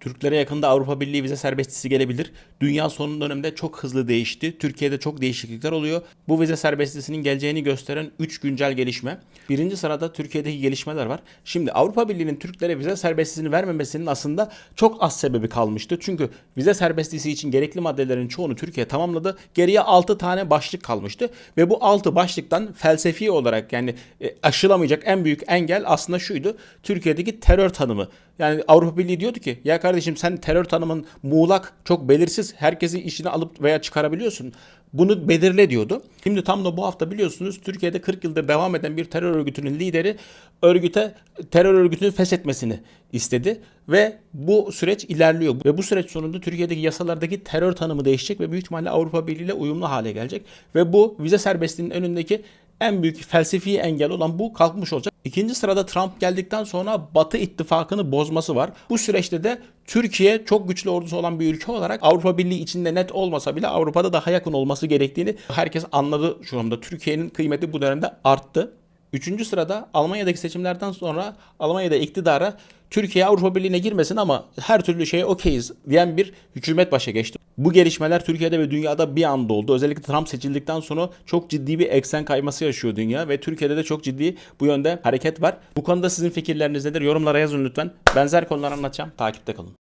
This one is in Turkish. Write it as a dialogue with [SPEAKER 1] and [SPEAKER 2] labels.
[SPEAKER 1] Türklere yakında Avrupa Birliği vize serbestisi gelebilir. Dünya son dönemde çok hızlı değişti. Türkiye'de çok değişiklikler oluyor. Bu vize serbestisinin geleceğini gösteren 3 güncel gelişme. Birinci sırada Türkiye'deki gelişmeler var. Şimdi Avrupa Birliği'nin Türklere vize serbestisini vermemesinin aslında çok az sebebi kalmıştı. Çünkü vize serbestisi için gerekli maddelerin çoğunu Türkiye tamamladı. Geriye 6 tane başlık kalmıştı. Ve bu 6 başlıktan felsefi olarak yani e, aşılamayacak en büyük engel aslında şuydu. Türkiye'deki terör tanımı. Yani Avrupa Birliği diyordu ki ya kardeşim sen terör tanımın muğlak çok belirsiz herkesi işine alıp veya çıkarabiliyorsun. Bunu belirle diyordu. Şimdi tam da bu hafta biliyorsunuz Türkiye'de 40 yıldır devam eden bir terör örgütünün lideri örgüte terör örgütünü feshetmesini istedi ve bu süreç ilerliyor. Ve bu süreç sonunda Türkiye'deki yasalardaki terör tanımı değişecek ve büyük ihtimalle Avrupa Birliği ile uyumlu hale gelecek. Ve bu vize serbestliğinin önündeki en büyük felsefi engel olan bu kalkmış olacak. İkinci sırada Trump geldikten sonra Batı ittifakını bozması var. Bu süreçte de Türkiye çok güçlü ordusu olan bir ülke olarak Avrupa Birliği içinde net olmasa bile Avrupa'da daha yakın olması gerektiğini herkes anladı şu anda. Türkiye'nin kıymeti bu dönemde arttı. Üçüncü sırada Almanya'daki seçimlerden sonra Almanya'da iktidara Türkiye Avrupa Birliği'ne girmesin ama her türlü şeye okeyiz diyen bir hükümet başa geçti. Bu gelişmeler Türkiye'de ve dünyada bir anda oldu. Özellikle Trump seçildikten sonra çok ciddi bir eksen kayması yaşıyor dünya ve Türkiye'de de çok ciddi bu yönde hareket var. Bu konuda sizin fikirleriniz nedir? Yorumlara yazın lütfen. Benzer konular anlatacağım. Takipte kalın.